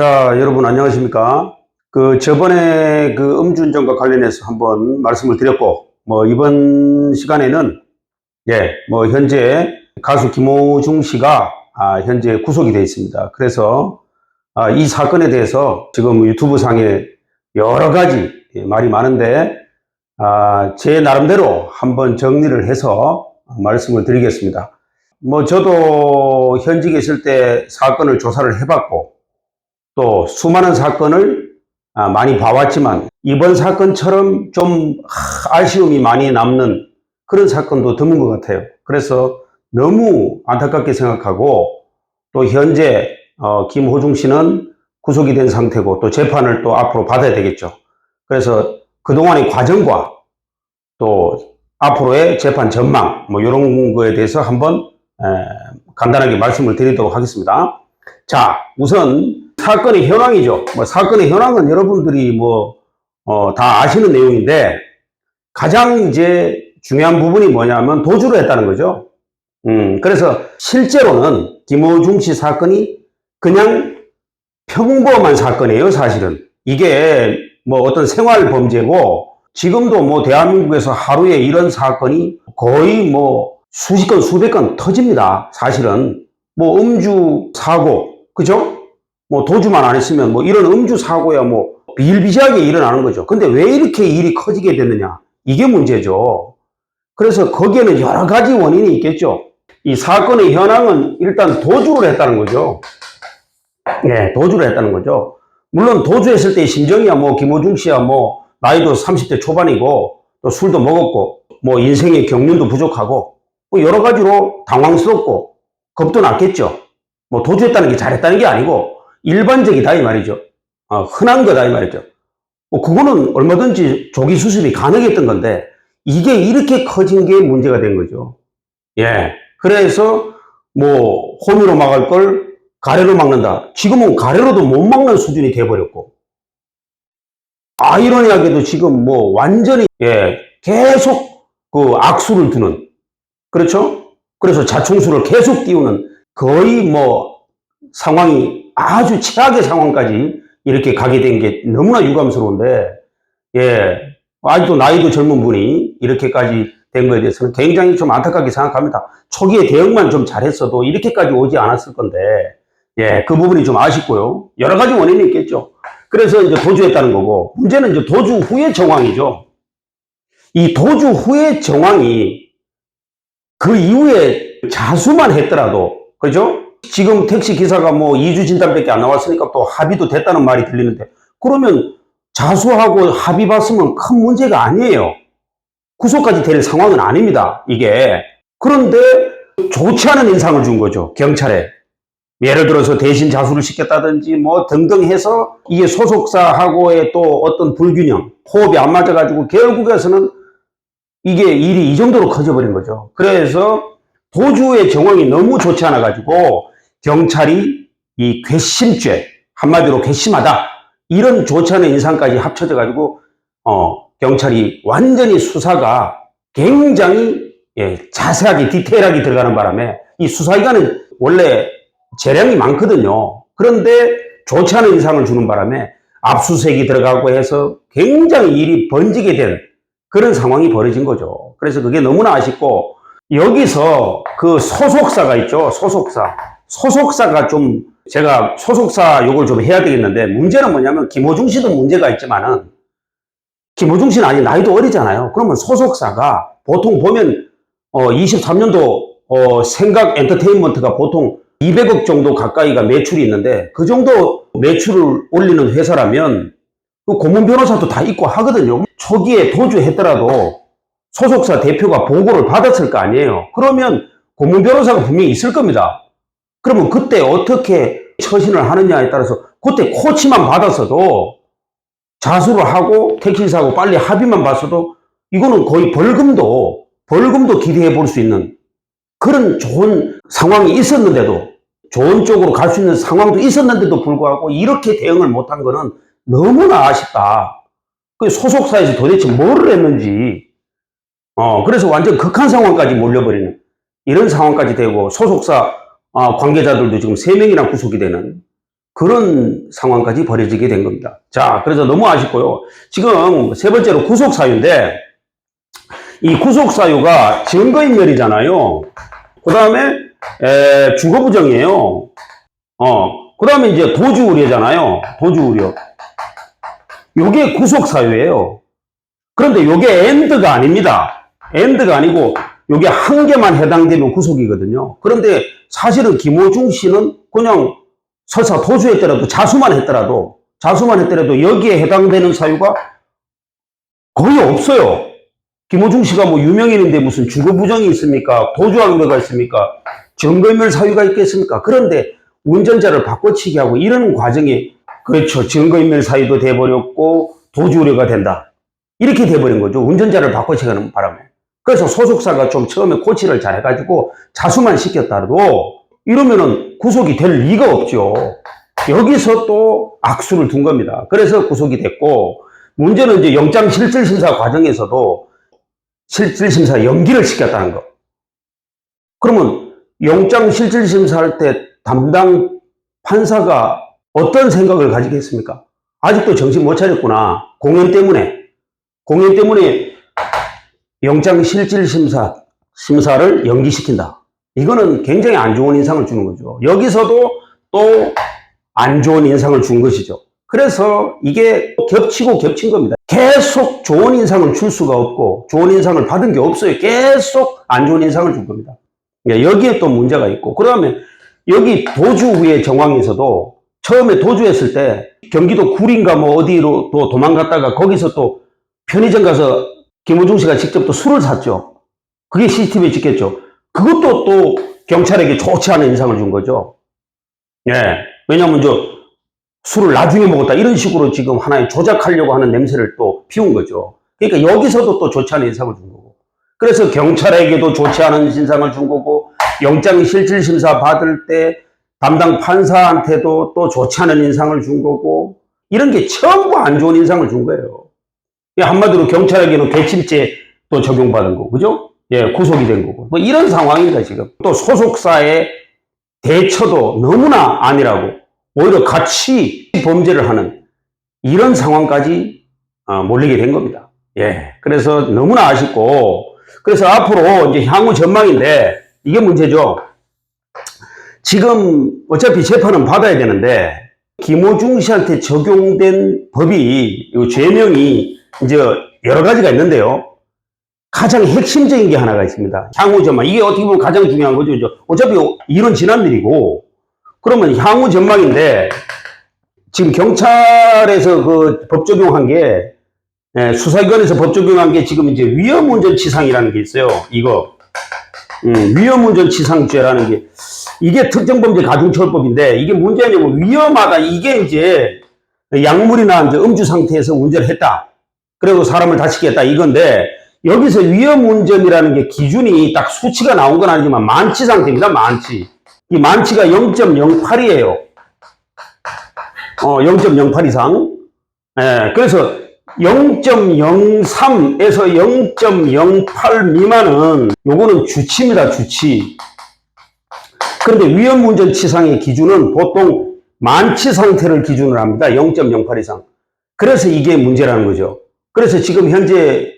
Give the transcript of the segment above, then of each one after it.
자, 여러분 안녕하십니까? 그 저번에 그 음주운전과 관련해서 한번 말씀을 드렸고, 뭐 이번 시간에는 예, 뭐 현재 가수 김호중 씨가 아, 현재 구속이 되어 있습니다. 그래서 아, 이 사건에 대해서 지금 유튜브 상에 여러 가지 예, 말이 많은데 아, 제 나름대로 한번 정리를 해서 말씀을 드리겠습니다. 뭐 저도 현직에 있을 때 사건을 조사를 해봤고 또 수많은 사건을 아, 많이 봐왔지만 이번 사건처럼 좀 하, 아쉬움이 많이 남는 그런 사건도 드문 것 같아요. 그래서 너무 안타깝게 생각하고 또 현재 어, 김호중 씨는 구속이 된 상태고 또 재판을 또 앞으로 받아야 되겠죠. 그래서 그동안의 과정과 또 앞으로의 재판 전망 뭐 이런 거에 대해서 한번 에, 간단하게 말씀을 드리도록 하겠습니다. 자, 우선 사건의 현황이죠. 뭐 사건의 현황은 여러분들이 뭐, 어, 다 아시는 내용인데, 가장 이제 중요한 부분이 뭐냐면 도주를 했다는 거죠. 음, 그래서 실제로는 김호중 씨 사건이 그냥 평범한 사건이에요, 사실은. 이게 뭐 어떤 생활 범죄고, 지금도 뭐 대한민국에서 하루에 이런 사건이 거의 뭐 수십 건, 수백 건 터집니다. 사실은. 뭐 음주 사고, 그죠? 뭐 도주만 안 했으면 뭐 이런 음주 사고야 뭐 비일비재하게 일어나는 거죠. 근데 왜 이렇게 일이 커지게 됐느냐? 이게 문제죠. 그래서 거기에는 여러 가지 원인이 있겠죠. 이 사건의 현황은 일단 도주를 했다는 거죠. 예, 도주를 했다는 거죠. 물론 도주했을 때 심정이야 뭐 김호중 씨야 뭐 나이도 30대 초반이고 또 술도 먹었고 뭐 인생의 경륜도 부족하고 뭐 여러 가지로 당황스럽고 겁도 났겠죠. 뭐 도주했다는 게 잘했다는 게 아니고 일반적이다 이 말이죠. 어, 흔한 거다 이 말이죠. 뭐 그거는 얼마든지 조기 수습이 가능했던 건데 이게 이렇게 커진 게 문제가 된 거죠. 예. 그래서 뭐 호미로 막을 걸 가래로 막는다. 지금은 가래로도 못 막는 수준이 돼버렸고 아이러니하게도 지금 뭐 완전히 예 계속 그 악수를 두는 그렇죠? 그래서 자충수를 계속 띄우는 거의 뭐 상황이 아주 최악의 상황까지 이렇게 가게 된 게 너무나 유감스러운데, 예, 아직도 나이도 젊은 분이 이렇게까지 된 거에 대해서는 굉장히 좀 안타깝게 생각합니다. 초기에 대응만 좀 잘했어도 이렇게까지 오지 않았을 건데, 예, 그 부분이 좀 아쉽고요. 여러 가지 원인이 있겠죠. 그래서 이제 도주했다는 거고, 문제는 이제 도주 후의 정황이죠. 이 도주 후의 정황이 그 이후에 자수만 했더라도, 그죠? 지금 택시 기사가 뭐 2주 진단밖에 안 나왔으니까 또 합의도 됐다는 말이 들리는데 그러면 자수하고 합의 봤으면 큰 문제가 아니에요. 구속까지 될 상황은 아닙니다. 이게. 그런데 좋지 않은 인상을 준 거죠. 경찰에. 예를 들어서 대신 자수를 시켰다든지 뭐 등등 해서 이게 소속사하고의 또 어떤 불균형, 호흡이 안 맞아가지고 결국에서는 이게 일이 이 정도로 커져버린 거죠. 그래서 도주의 정황이 너무 좋지 않아가지고 경찰이 이 괘씸죄 한마디로 괘씸하다 이런 좋지 않은 인상까지 합쳐져 가지고 어 경찰이 완전히 수사가 굉장히 예, 자세하게 디테일하게 들어가는 바람에 이 수사기관은 원래 재량이 많거든요. 그런데 좋지 않은 인상을 주는 바람에 압수수색이 들어가고 해서 굉장히 일이 번지게 된 그런 상황이 벌어진 거죠. 그래서 그게 너무나 아쉽고 여기서 그 소속사가 있죠. 소속사. 소속사가 좀 제가 소속사 욕을 좀 해야 되겠는데 문제는 뭐냐면 김호중 씨도 문제가 있지만은 김호중 씨는 아직 나이도 어리잖아요. 그러면 소속사가 보통 보면 어 23년도 어 생각 엔터테인먼트가 보통 200억 정도 가까이가 매출이 있는데 그 정도 매출을 올리는 회사라면 그 고문 변호사도 다 있고 하거든요. 초기에 도주했더라도 소속사 대표가 보고를 받았을 거 아니에요. 그러면 고문 변호사가 분명히 있을 겁니다. 그러면 그때 어떻게 처신을 하느냐에 따라서 그때 코치만 받았어도 자수를 하고 택시사고 빨리 합의만 봤어도 이거는 거의 벌금도 벌금도 기대해 볼 수 있는 그런 좋은 상황이 있었는데도 좋은 쪽으로 갈 수 있는 상황도 있었는데도 불구하고 이렇게 대응을 못한 거는 너무나 아쉽다. 그 소속사에서 도대체 뭐를 했는지 어 그래서 완전 극한 상황까지 몰려버리는 이런 상황까지 되고 소속사 아, 관계자들도 지금 3명이나 구속이 되는 그런 상황까지 벌어지게 된 겁니다. 자, 그래서 너무 아쉽고요. 지금 세 번째로 구속 사유인데 이 구속 사유가 증거인멸이잖아요. 그 다음에 주거 부정이에요. 어, 그 다음에 이제 도주 우려잖아요. 도주 우려. 요게 구속 사유예요. 그런데 요게 엔드가 아닙니다. 엔드가 아니고 요게 한 개만 해당되면 구속이거든요. 그런데 사실은 김호중 씨는 그냥 설사 도주했더라도 자수만 했더라도 자수만 했더라도 여기에 해당되는 사유가 거의 없어요. 김호중 씨가 뭐 유명인인데 무슨 주거 부정이 있습니까? 도주할 우려가 있습니까? 증거인멸 사유가 있겠습니까? 그런데 운전자를 바꿔치기 하고 이런 과정이 그렇죠. 증거인멸 사유도 돼버렸고 도주 우려가 된다. 이렇게 돼버린 거죠. 운전자를 바꿔치기 하는 바람에. 그래서 소속사가 좀 처음에 코치를 잘 해가지고 자수만 시켰다도 이러면은 구속이 될 리가 없죠. 여기서 또 악수를 둔 겁니다. 그래서 구속이 됐고 문제는 이제 영장 실질 심사 과정에서도 실질 심사 연기를 시켰다는 거. 그러면 영장 실질 심사할 때 담당 판사가 어떤 생각을 가지겠습니까? 아직도 정신 못 차렸구나. 공연 때문에. 공연 때문에 영장 실질 심사, 심사를 연기시킨다. 이거는 굉장히 안 좋은 인상을 주는 거죠. 여기서도 또 안 좋은 인상을 준 것이죠. 그래서 이게 겹치고 겹친 겁니다. 계속 좋은 인상을 줄 수가 없고 좋은 인상을 받은 게 없어요. 계속 안 좋은 인상을 준 겁니다. 그러니까 여기에 또 문제가 있고 그다음에 여기 도주 후의 정황에서도 처음에 도주했을 때 경기도 구린가 뭐 어디로 또 도망갔다가 거기서 또 편의점 가서 김호중 씨가 직접 또 술을 샀죠. 그게 CCTV에 찍혔죠. 그것도 또 경찰에게 좋지 않은 인상을 준 거죠. 예. 왜냐면 저 술을 나중에 먹었다 이런 식으로 지금 하나의 조작하려고 하는 냄새를 또 피운 거죠. 그러니까 여기서도 또 좋지 않은 인상을 준 거고. 그래서 경찰에게도 좋지 않은 인상을 준 거고 영장 실질 심사 받을 때 담당 판사한테도 또 좋지 않은 인상을 준 거고 이런 게 전부 안 좋은 인상을 준 거예요. 한마디로 경찰에게는 개침죄 또 적용받은 거고, 그죠? 예, 구속이 된 거고. 뭐 이런 상황입니다, 지금. 또 소속사의 대처도 너무나 아니라고. 오히려 같이 범죄를 하는 이런 상황까지 어, 몰리게 된 겁니다. 예. 그래서 너무나 아쉽고, 그래서 앞으로 이제 향후 전망인데, 이게 문제죠. 지금 어차피 재판은 받아야 되는데, 김호중 씨한테 적용된 법이, 이 죄명이 이제 여러 가지가 있는데요. 가장 핵심적인 게 하나가 있습니다. 향후 전망. 이게 어떻게 보면 가장 중요한 거죠. 어차피 이런 지난 일이고, 그러면 향후 전망인데 지금 경찰에서 그 법 적용한 게 예, 수사기관에서 법 적용한 게 지금 이제 위험운전치상이라는 게 있어요. 이거 음, 위험운전치상죄라는 게 이게 특정범죄 가중처벌법인데 이게 문제냐면 위험하다 이게 이제 약물이나 이제 음주 상태에서 운전을 했다. 그리고 사람을 다치게 했다 이건데 여기서 위험 운전이라는 게 기준이 딱 수치가 나온 건 아니지만 만치 상태입니다. 만치. 이 만치가 0.08이에요. 어, 0.08 이상. 예, 그래서 0.03에서 0.08 미만은 요거는 주치입니다, 주치. 그런데 위험 운전 치상의 기준은 보통 만치 상태를 기준으로 합니다. 0.08 이상. 그래서 이게 문제라는 거죠. 그래서 지금 현재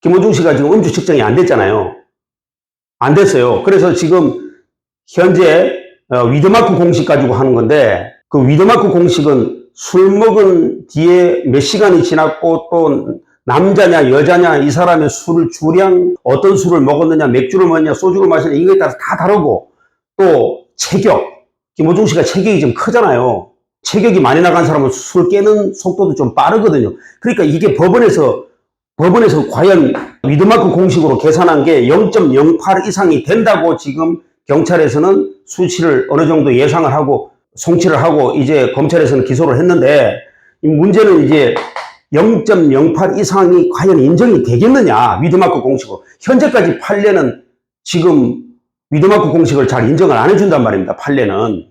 김호중 씨가 지금 음주 측정이 안 됐잖아요. 안 됐어요. 그래서 지금 현재 어, 위드마크 공식 가지고 하는 건데 그 위드마크 공식은 술 먹은 뒤에 몇 시간이 지났고 또 남자냐 여자냐 이 사람의 술 주량 어떤 술을 먹었느냐 맥주를 먹느냐 소주를 마시느냐 이거에 따라서 다 다르고 또 체격 김호중 씨가 체격이 좀 크잖아요 체격이 많이 나간 사람은 술 깨는 속도도 좀 빠르거든요. 그러니까 이게 법원에서 법원에서 과연 위드마크 공식으로 계산한 게 0.08 이상이 된다고 지금 경찰에서는 수치를 어느 정도 예상을 하고 송치를 하고 이제 검찰에서는 기소를 했는데 이 문제는 이제 0.08 이상이 과연 인정이 되겠느냐 위드마크 공식으로. 현재까지 판례는 지금 위드마크 공식을 잘 인정을 안 해준단 말입니다 판례는.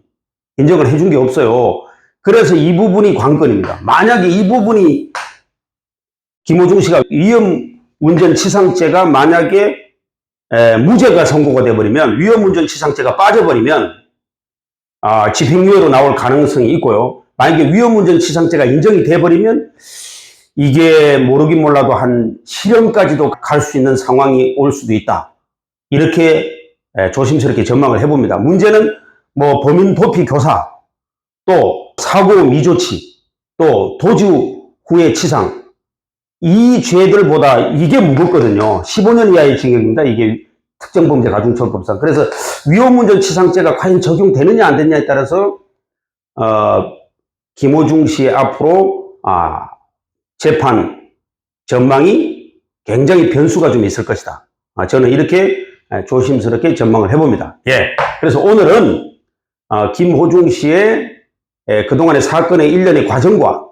인정을 해준 게 없어요 그래서 이 부분이 관건입니다 만약에 이 부분이 김호중 씨가 위험 운전 치상죄가 만약에 에, 무죄가 선고가 돼버리면 위험운전 치상죄가 빠져버리면 아, 집행유예로 나올 가능성이 있고요. 만약에 위험운전 치상죄가 인정이 돼버리면 이게 모르긴 몰라도 한 실형까지도 갈 수 있는 상황이 올 수도 있다. 이렇게 에, 조심스럽게 전망을 해봅니다. 문제는 뭐 범인 도피 교사, 또 사고 미조치, 또 도주 후의 치상, 이 죄들보다 이게 무겁거든요. 15년 이하의 징역입니다. 이게 특정범죄 가중처벌법상. 그래서 위험운전 치상죄가 과연 적용되느냐 안 되느냐에 따라서 어, 김호중 씨의 앞으로 아, 재판 전망이 굉장히 변수가 좀 있을 것이다. 아, 저는 이렇게 에, 조심스럽게 전망을 해봅니다. 예. 그래서 오늘은 어, 김호중 씨의 에, 그동안의 사건의 일련의 과정과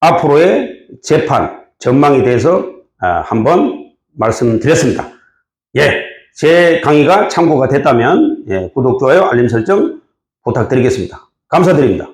앞으로의 재판 전망에 대해서 아, 한번 말씀드렸습니다. 예, 제 강의가 참고가 됐다면 예, 구독, 좋아요, 알림 설정 부탁드리겠습니다. 감사드립니다.